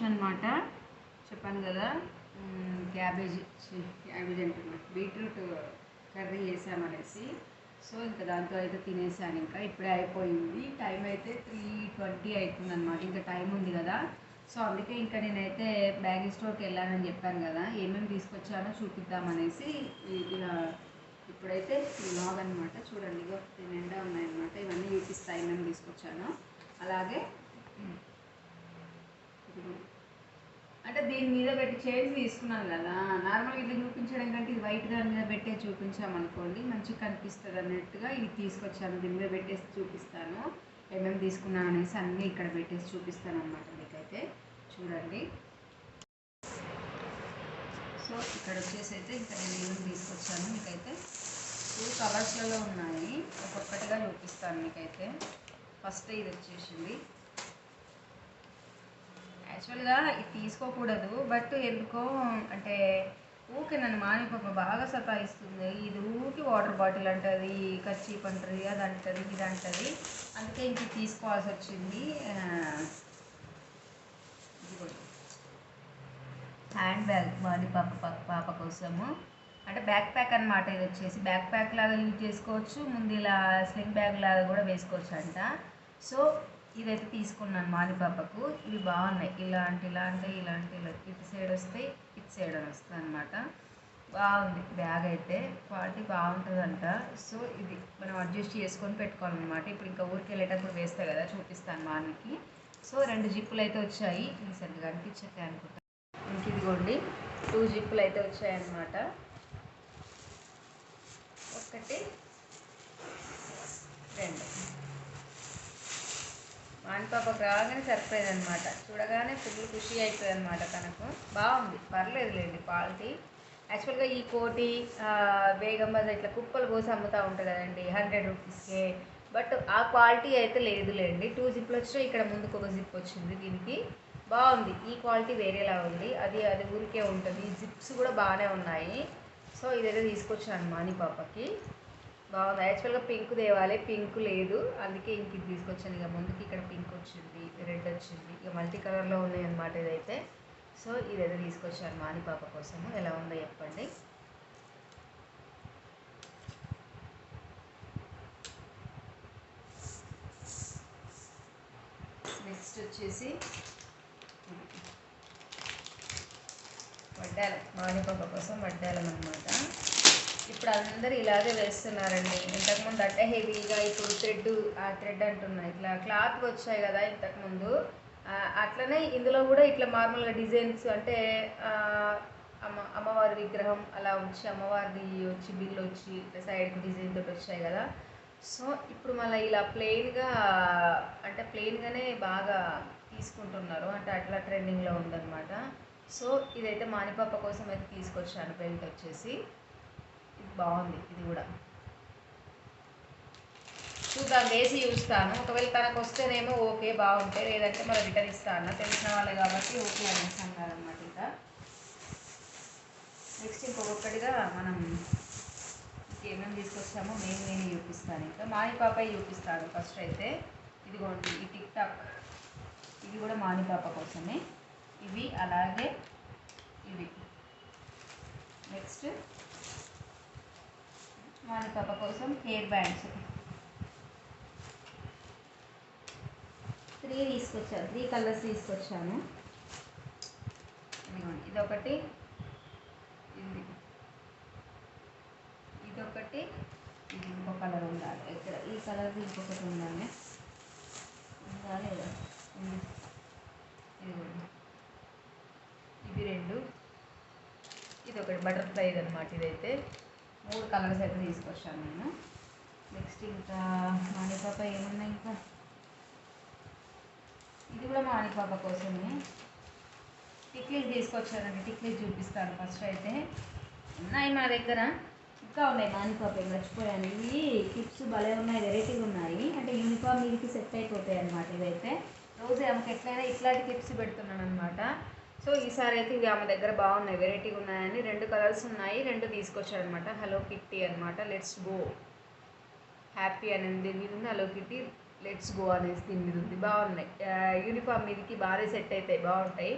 చేసిన అనమాట చెప్పాను కదా క్యాబేజ్ క్యాబేజ్ అంటున్నా బీట్రూట్ కర్రీ చేసామనేసి. సో ఇంకా దాంతో అయితే తినేసాను ఇంకా ఇప్పుడే అయిపోయింది. టైం అయితే త్రీ ట్వంటీ అవుతుంది అనమాట ఇంకా టైం ఉంది కదా. సో అందుకే ఇంకా నేనైతే బ్యాగ్ స్టోర్కి వెళ్ళానని చెప్పాను కదా ఏమేమి తీసుకొచ్చానో చూపిద్దామనేసి ఇలా ఇప్పుడైతే లాగ్ అనమాట చూడండి ఇగో నిండా ఉన్నాయన్నమాట. ఇవన్నీ చూపిస్తాయి ఏమేమి తీసుకొచ్చానో. అలాగే. అంటే దీని మీద పెట్టి చేంజ్ తీసుకున్నాను కదా. నార్మల్గా ఇట్లా చూపించడం కంటే ఇది వైట్ దాని మీద పెట్టే చూపించామనుకోండి మంచిగా కనిపిస్తుంది అన్నట్టుగా ఇది తీసుకొచ్చాను. దీని మీద పెట్టేసి చూపిస్తాను. ఏమేమి తీసుకున్నాను అనేసి అన్నీ ఇక్కడ పెట్టేసి చూపిస్తాను అనమాట మీకైతే. చూడండి. సో ఇక్కడ వచ్చేసి అయితే ఇంకా నేను ఏమేమి తీసుకొచ్చాను మీకైతే? టూ కలర్స్లలో ఉన్నాయి. ఒక్కొక్కటిగా చూపిస్తాను మీకైతే. ఫస్ట్ ఇది వచ్చేసింది. యాక్చువల్గా ఇది తీసుకోకూడదు బట్ ఎందుకో అంటే ఊకే నన్ను మానిపమ్మ బాగా సతాయిస్తుంది. ఇది ఊకి వాటర్ బాటిల్ అంటుంది కచ్చీప్ అంటుంది అది అంటది ఇది అంటుంది. అందుకే ఇంక ఇది తీసుకోవాల్సి వచ్చింది. హ్యాండ్ బ్యాగ్ వాడి పాప పాప- కోసము. అంటే బ్యాక్ ప్యాక్ అన్నమాట ఇది వచ్చేసి. బ్యాక్ ప్యాక్ లాగా యూజ్ చేసుకోవచ్చు. ముందు ఇలా స్లింగ్ బ్యాగ్ లాగా కూడా వేసుకోవచ్చు అంట సో ఇదైతే తీసుకున్నాను మాదిపాపకు ఇవి బాగున్నాయి. ఇలాంటి ఇలాంటి ఇలాంటి ఇలా ఇటు సైడ్ వస్తాయి ఇటు సైడ్ అని వస్తుంది అనమాట బాగుంది. బ్యాగ్ అయితే క్వాలిటీ బాగుంటుందంట. సో ఇది మనం అడ్జస్ట్ చేసుకొని పెట్టుకోవాలన్నమాట. ఇప్పుడు ఇంకా ఊరికి వెళ్ళేటప్పుడు వేస్తే కదా చూపిస్తాను మానికి సో రెండు జిప్పులు అయితే వచ్చాయి. ఈ సరిగ్గా అనిపించట్లే అనుకుంటా. ఇంక ఇదిగోండి. టూ జిప్పులు అయితే వచ్చాయన్నమాట ఒకటి రెండు. వాని పాపకు రాగానే సర్ప్రైజ్ అనమాట చూడగానే ఫుల్ ఖుషి అవుతుంది అనమాట తనకు. బాగుంది పర్లేదులేండి క్వాలిటీ యాక్చువల్గా ఈ కోటి బేగం బజార్ ఇట్లా కుప్పలు పోసి అమ్ముతూ ఉంటుంది కదండి హండ్రెడ్ రూపీస్కే బట్ ఆ క్వాలిటీ అయితే లేదులేండి. టూ జిప్లు వచ్చినా ఇక్కడ ముందుకు ఒక జిప్ వచ్చింది దీనికి. బాగుంది ఈ క్వాలిటీ వేరేలా ఉంది. అది అది ఊరికే ఉంటుంది. జిప్స్ కూడా బాగానే ఉన్నాయి. సో ఇదైతే తీసుకొచ్చాను మాని పాపకి. బాగుంది. యాక్చువల్గా పింక్ తేవాలి పింక్ లేదు. అందుకే ఇంక ఇది తీసుకొచ్చాను. ఇక ముందుకి ఇక్కడ పింక్ వచ్చింది రెడ్ వచ్చింది. ఇక మల్టీ కలర్లో ఉన్నాయి అనమాట ఇదైతే. సో ఇదైతే తీసుకొచ్చాను మాని పాప కోసము. ఎలా ఉందో చెప్పండి. నెక్స్ట్ వచ్చేసి వడ్డాలం. మామిడిపప్పు కోసం వడ్డాలం అనమాట ఇప్పుడు అందరూ ఇలాగే వేస్తున్నారండి. ఇంతకుముందు అంటే హెవీగా ఇప్పుడు థ్రెడ్ ఆ థ్రెడ్ అంటున్నాయి ఇట్లా క్లాత్ వచ్చాయి కదా ఇంతకుముందు. అట్లనే ఇందులో కూడా ఇట్లా మార్మల్గా డిజైన్స్ అంటే అమ్మ అమ్మవారి విగ్రహం అలా వచ్చి అమ్మవారిది వచ్చి బిల్లు వచ్చి ఇట్లా సైడ్కి డిజైన్ తోటి వచ్చాయి కదా. సో ఇప్పుడు మళ్ళీ ఇలా ప్లెయిన్గా అంటే ప్లెయిన్గానే బాగా తీసుకుంటున్నారు. అంటే అట్లా ట్రెండింగ్లో ఉందన్నమాట. సో ఇదైతే మానిపాప కోసం అయితే తీసుకొచ్చాను బెల్ట్ వచ్చేసి. ఇది బాగుంది ఇది కూడా. చూద్దాం వేసి చూస్తాను. ఒకవేళ తనకు వస్తేనేమో ఓకే బాగుంటే లేదంటే మరి రిటర్న్ ఇస్తాను తెలిసిన వాళ్ళే కాబట్టి ఓకే అనేసి అన్నారు అనమాట ఇంకా. నెక్స్ట్ ఇంకొకటిగా మనం ఏమేమి తీసుకొచ్చామో మేము నేను చూపిస్తాను ఇంకా. మాని పాప చూపిస్తాను ఫస్ట్ అయితే. ఇదిగోండి ఈ టిక్ టాక్ ఇది కూడా మాని పాప కోసమే. ఇవి అలాగే ఇవి. నెక్స్ట్ మాని పాప కోసం హెయిర్ బ్యాండ్స్. త్రీ తీసుకొచ్చాను త్రీ కలర్స్ తీసుకొచ్చాను. ఇదిగోండి ఇదొకటి ఇది ఇదొకటి ఇది ఇంకో కలర్ ఉండాలి. ఇక్కడ ఈ కలర్ ఇంకొకటి ఉండాలి. ఉందా లేదా ఉంది ఇదిగోండి. ఇవి రెండు. ఇది ఒకటి బటర్ఫ్లై అనమాట ఇదైతే. మూడు కలర్స్ అయితే తీసుకొచ్చాను నేను. నెక్స్ట్ ఇంకా మాణిపాప ఏమున్నాయి ఇంకా? ఇది కూడా మాణిపాప కోసమే. టిక్లీస్ తీసుకొచ్చానండి టిక్లీస్ చూపిస్తాను ఫస్ట్ అయితే. ఉన్నాయి మా దగ్గర. ఇంకా ఉన్నాయి మానిపాప మర్చిపోయాను. ఇవి క్లిప్స్ భలే ఉన్నాయి వెరైటీగా ఉన్నాయి. అంటే యూనిఫామ్ మీదకి సెట్ అయిపోతాయి అనమాట ఇవైతే. రోజు ఆమెకి ఎట్లయినా ఇట్లాంటి క్లిప్స్ పెడుతున్నాను అనమాట సో ఈసారి అయితే ఇవి ఆమె దగ్గర బాగున్నాయి. వెరైటీగా ఉన్నాయని రెండు కలర్స్ ఉన్నాయి రెండు తీసుకొచ్చాడు అనమాట హలో కిట్టి అనమాట లెట్స్ గో హ్యాపీ అని దీని మీద ఉంది. హలో కిట్టి లెట్స్ గో అనేసి దీని మీద ఉంది. బాగున్నాయి. యూనిఫామ్ మీదకి బాగానే సెట్ అవుతాయి బాగుంటాయి.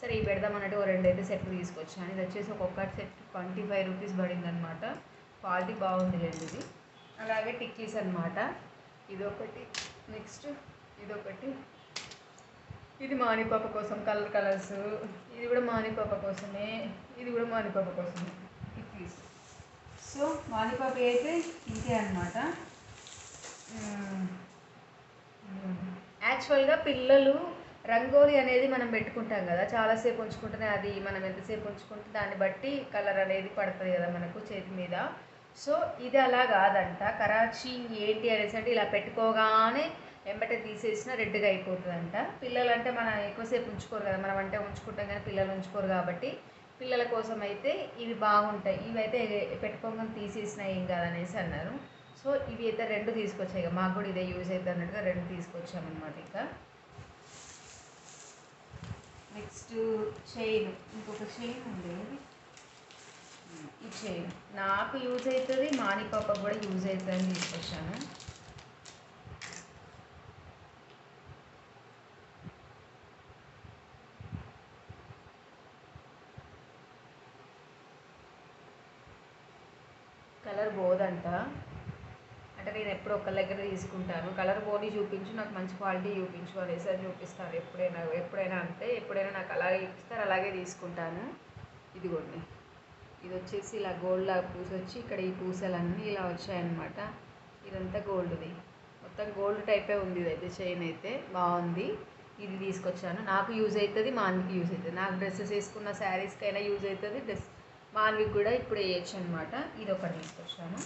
సరే ఇవి పెడదామన్నట్టు ఓ రెండు అయితే సెట్ తీసుకొచ్చాను ఇది వచ్చేసి ఒక్కొక్కటి సెట్ ట్వంటీ ఫైవ్ రూపీస్ పడింది అనమాట క్వాలిటీ బాగుంది రెండు ఇది. అలాగే టిక్కీస్ అనమాట ఇదొకటి. నెక్స్ట్ ఇదొకటి. ఇది మానిపాప కోసం కలర్ కలర్స్. ఇది కూడా మానిపాప కోసమే. ఇది కూడా మానిపాప కోసమే. సో మానిపాప అయితే ఇంతే అనమాట యాక్చువల్గా పిల్లలు రంగోలి అనేది మనం పెట్టుకుంటాం కదా. చాలాసేపు ఉంచుకుంటేనే అది మనం ఎంతసేపు ఉంచుకుంటే దాన్ని బట్టి కలర్ అనేది పడుతుంది కదా మనకు చేతి మీద. సో ఇది అలా కాదంట. కరాచీ ఏంటి అనేసి అంటే ఇలా పెట్టుకోగానే వెంబట తీసేసిన రెడ్గా అయిపోతుందంట. పిల్లలు అంటే మనం ఎక్కువసేపు ఉంచుకోరు కదా మనం అంటే ఉంచుకుంటాం కానీ పిల్లలు ఉంచుకోరు కాబట్టి పిల్లల కోసం అయితే ఇవి బాగుంటాయి. ఇవి అయితే పెట్టుకోకుండా తీసేసిన ఏం కాదనేసి అన్నారు. సో ఇవి అయితే రెండు తీసుకొచ్చాయి ఇక. మాకు కూడా ఇదే యూజ్ అవుతుంది అన్నట్టుగా రెండు తీసుకొచ్చామన్నమాట ఇంకా. Next chain. ఇంకొక చైన్ ఉంది. ఈ చైన్. నాకు యూజ్ అవుతుంది మాణిపాప కూడా యూజ్ అవుతుంది అని తీసుకొచ్చాను కలర్ పోదంట. అంటే నేను ఎప్పుడు ఒకళ్ళ దగ్గర తీసుకుంటాను. కలర్ పోని చూపించు నాకు మంచి క్వాలిటీ చూపించు అనేసి అది చూపిస్తాను ఎప్పుడైనా ఎప్పుడైనా అంటే ఎప్పుడైనా నాకు అలాగే చూపిస్తారు అలాగే తీసుకుంటాను. ఇదిగోండి. ఇది వచ్చేసి ఇలా గోల్డ్ లాగా పూస వచ్చి ఇక్కడ ఈ పూసలన్నీ ఇలా వచ్చాయన్నమాట. ఇదంతా గోల్డ్ది మొత్తం గోల్డ్ టైపే ఉంది ఇదైతే చైన్ అయితే. బాగుంది. ఇది తీసుకొచ్చాను. నాకు యూజ్ అవుతుంది మా అందుకు యూజ్ అవుతుంది నాకు డ్రెస్సెస్ వేసుకున్న శారీస్కైనా యూజ్ అవుతుంది డ్రెస్ మాన్వికి కూడా ఇప్పుడు వేయచ్చు అనమాట ఇది ఒకటి తీసుకొచ్చాను.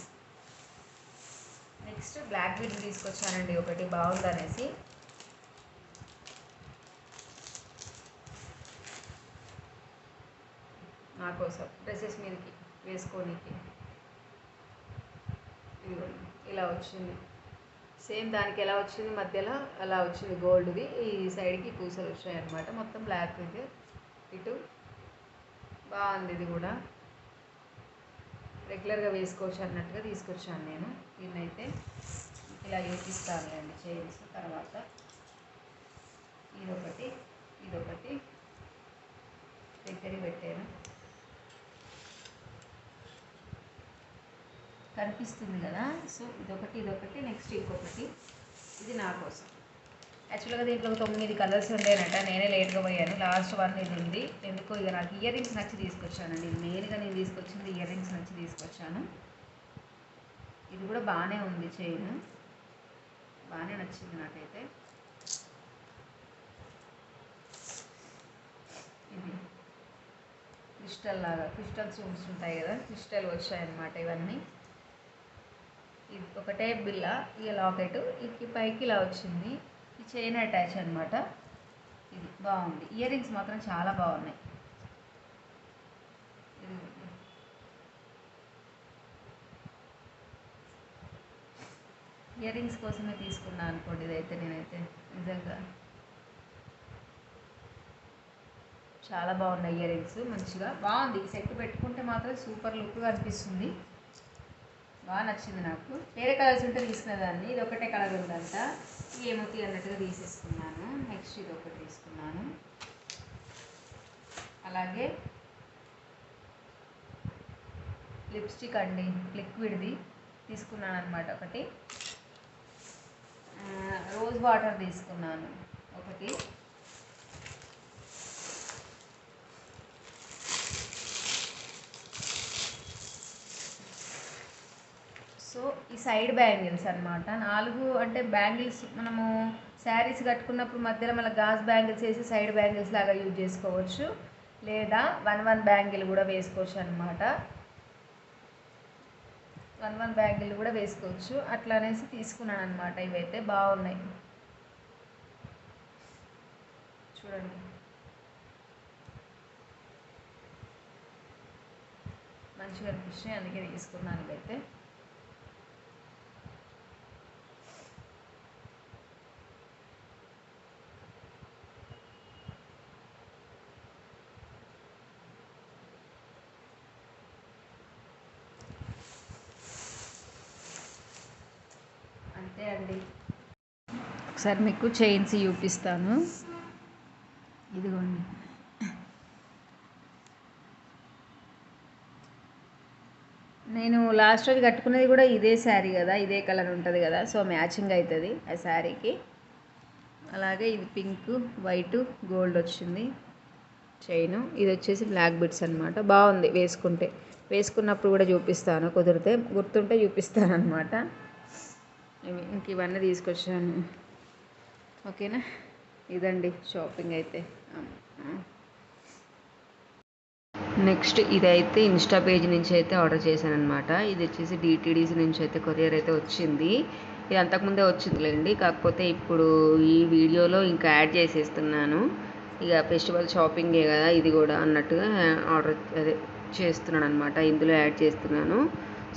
నెక్స్ట్ బ్లాక్ బీడ్ తీసుకొచ్చానండి ఒకటి బాగుంది అనేసి నా కోసం డ్రెస్సెస్ మీదకి వేసుకోనికి. ఇలా వచ్చింది. సేమ్ దానికి ఎలా వచ్చింది మధ్యలో అలా వచ్చింది గోల్డ్ది. ఈ సైడ్కి పూసలు వచ్చాయి అనమాట మొత్తం బ్లాక్ ఇది ఇటు బాగుంది ఇది కూడా. రెగ్యులర్గా వేసుకోవచ్చు అన్నట్టుగా తీసుకొచ్చాను నేను. దీన్నైతే ఇలా వేపిస్తానులేండి చైన్స్ తర్వాత. ఇదొకటి ఇదొకటి. దగ్గరికి పెట్టాను. కనిపిస్తుంది కదా? సో ఇదొకటి ఇదొకటి నెక్స్ట్ ఇంకొకటి. ఇది నా కోసం. యాక్చువల్గా దీంట్లో తొమ్మిది కలర్స్ ఉండేనట. నేనే లేట్గా పోయాను. లాస్ట్ వన్ ఇది ఉంది. ఎందుకో ఇక నాకు ఇయర్ రింగ్స్ నచ్చి తీసుకొచ్చానండి. మెయిన్గా నేను తీసుకొచ్చింది ఇయర్ రింగ్స్ నచ్చి తీసుకొచ్చాను. ఇది కూడా బాగానే ఉంది చైన్. బాగానే నచ్చింది నాకైతే. ఇది క్రిస్టల్ లాగా క్రిస్టల్ ఉంటాయి కదా క్రిస్టల్ వచ్చాయన్నమాట ఇవన్నీ. ఇది ఒకటే బిల్ల ఇక లాకెట్. ఇది పైకి ఇలా వచ్చింది. ఈ చైన్ అటాచ్ అనమాట ఇది బాగుంది. ఇయర్ రింగ్స్ మాత్రం చాలా బాగున్నాయి. ఇయర్ రింగ్స్ కోసమే తీసుకున్నాను అనుకోండి ఇదైతే నేనైతే నిజంగా. చాలా బాగున్నాయి ఇయర్ రింగ్స్ మంచిగా. బాగుంది. ఈ సెట్ పెట్టుకుంటే మాత్రం సూపర్ లుక్గా అనిపిస్తుంది. బాగా నచ్చింది నాకు. వేరే కలర్స్ ఉంటే తీసుకునేదాన్ని. ఇది ఒకటే కలర్ ఉందంట. ఏమవుతాయి అన్నట్టుగా తీసేసుకున్నాను. నెక్స్ట్ ఇది ఒకటి తీసుకున్నాను. అలాగే లిప్స్టిక్ అండి. లిక్విడ్ది తీసుకున్నాను అనమాట ఒకటి. రోజ్ వాటర్ తీసుకున్నాను. ఒకటి. సో ఈ సైడ్ బ్యాంగిల్స్ అన్నమాట. నాలుగు అంటే బ్యాంగిల్స్ మనము శారీస్ కట్టుకున్నప్పుడు మధ్యలో మళ్ళీ గాజు బ్యాంగిల్స్ వేసి సైడ్ బ్యాంగిల్స్ లాగా యూజ్ చేసుకోవచ్చు. లేదా వన్ వన్ బ్యాంగిల్ కూడా వేసుకోవచ్చు అనమాట వన్ వన్ బ్యాంగిల్ కూడా వేసుకోవచ్చు. అట్లా అనేసి తీసుకున్నాను అనమాట ఇవైతే బాగున్నాయి. చూడండి. మంచిగా అనిపించినాయి. అందుకే తీసుకున్నాను ఇవైతే. చూడండి. ఒకసారి మీకు చైన్స్ చూపిస్తాను. ఇదిగోండి. నేను లాస్ట్ రోజు కట్టుకున్నది కూడా ఇదే శారీ కదా ఇదే కలర్ ఉంటుంది కదా సో మ్యాచింగ్ అవుతుంది ఆ శారీకి. అలాగే ఇది పింక్ వైట్ గోల్డ్ వచ్చింది. చైన్ ఇది వచ్చేసి బ్లాక్ బిట్స్ అనమాట బాగుంది వేసుకుంటే. వేసుకున్నప్పుడు కూడా చూపిస్తాను. కుదిరితే గుర్తుంటే చూపిస్తాను అనమాట ఇంక ఇవన్నీ తీసుకొచ్చాను. ఓకేనా? ఇదండి షాపింగ్ అయితే. నెక్స్ట్ ఇదైతే ఇన్స్టా పేజ్ నుంచి అయితే ఆర్డర్ చేశాను అనమాట ఇది వచ్చేసి డిటీడీసీ నుంచి అయితే కొరియర్ అయితే వచ్చింది. ఇది అంతకుముందే వచ్చిందిలేండి. కాకపోతే ఇప్పుడు ఈ వీడియోలో ఇంకా యాడ్ చేసేస్తున్నాను. ఇక ఫెస్టివల్ షాపింగే కదా ఇది కూడా అన్నట్టుగా ఆర్డర్ అదే చేస్తున్నాను అనమాట ఇందులో యాడ్ చేస్తున్నాను.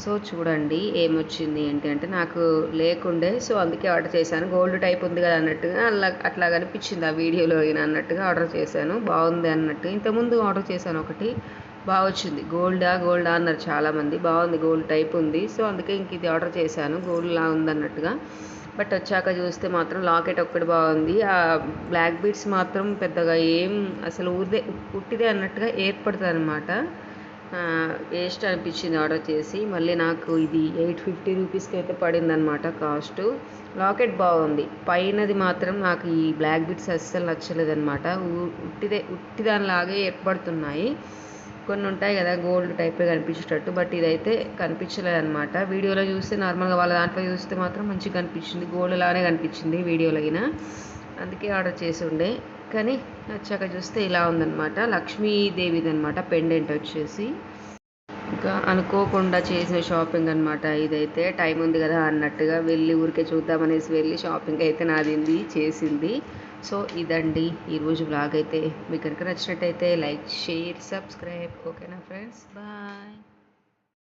సో చూడండి ఏమొచ్చింది ఏంటి అంటే నాకు లేకుండే సో అందుకే ఆర్డర్ చేశాను. గోల్డ్ టైప్ ఉంది కదా అన్నట్టుగా అలా అట్లా కనిపించింది ఆ వీడియోలో అన్నట్టుగా ఆర్డర్ చేశాను. బాగుంది అన్నట్టు. ఇంతకుముందు ఆర్డర్ చేశాను ఒకటి బాగా వచ్చింది గోల్డా గోల్డా అన్నారు చాలామంది. బాగుంది గోల్డ్ టైప్ ఉంది. సో అందుకే ఇంక ఇది ఆర్డర్ చేశాను. గోల్డ్ ఉందన్నట్టుగా ఉంది అన్నట్టుగా. బట్ వచ్చాక చూస్తే మాత్రం లాకెట్ ఒక్కటి బాగుంది. ఆ బ్లాక్ బీడ్స్ మాత్రం పెద్దగా ఏం అసలు ఊరిదే పుట్టిదే అన్నట్టుగా ఏర్పడుతుంది అనమాట వేస్ట్ అనిపించింది ఆర్డర్ చేసి. మళ్ళీ నాకు ఇది ఎయిట్ ఫిఫ్టీ రూపీస్కి అయితే పడింది అనమాట కాస్ట్. లాకెట్ బాగుంది. పైనది మాత్రం నాకు ఈ బ్లాక్ బిట్స్ అస్సలు నచ్చలేదు అనమాట ఉట్టిదే ఉట్టిదానిలాగే ఏర్పడుతున్నాయి. కొన్ని ఉంటాయి కదా గోల్డ్ టైపే కనిపించేటట్టు. బట్ ఇదైతే కనిపించలేదు అనమాట వీడియోలో చూస్తే నార్మల్గా వాళ్ళ దాంట్లో చూస్తే మాత్రం మంచిగా కనిపించింది. గోల్డ్ లానే కనిపించింది వీడియోలో అయినా. అందుకే ఆర్డర్ చేసి ఉండే. కానీ వచ్చాక చూస్తే ఇలా ఉందన్నమాట. లక్ష్మీదేవిది అనమాట పెండెంట్ వచ్చేసి. ఇంకా అనుకోకుండా చేసిన షాపింగ్ అనమాట ఇదైతే. టైం ఉంది కదా అన్నట్టుగా వెళ్ళి ఊరికే చూద్దామనేసి వెళ్ళి షాపింగ్ అయితే నాదింది చేసింది. సో ఇదండి. ఈరోజు బ్లాగ్ అయితే. మీకు కనుక నచ్చినట్టయితే లైక్ షేర్ సబ్స్క్రైబ్ ఓకేనా ఫ్రెండ్స్ బాయ్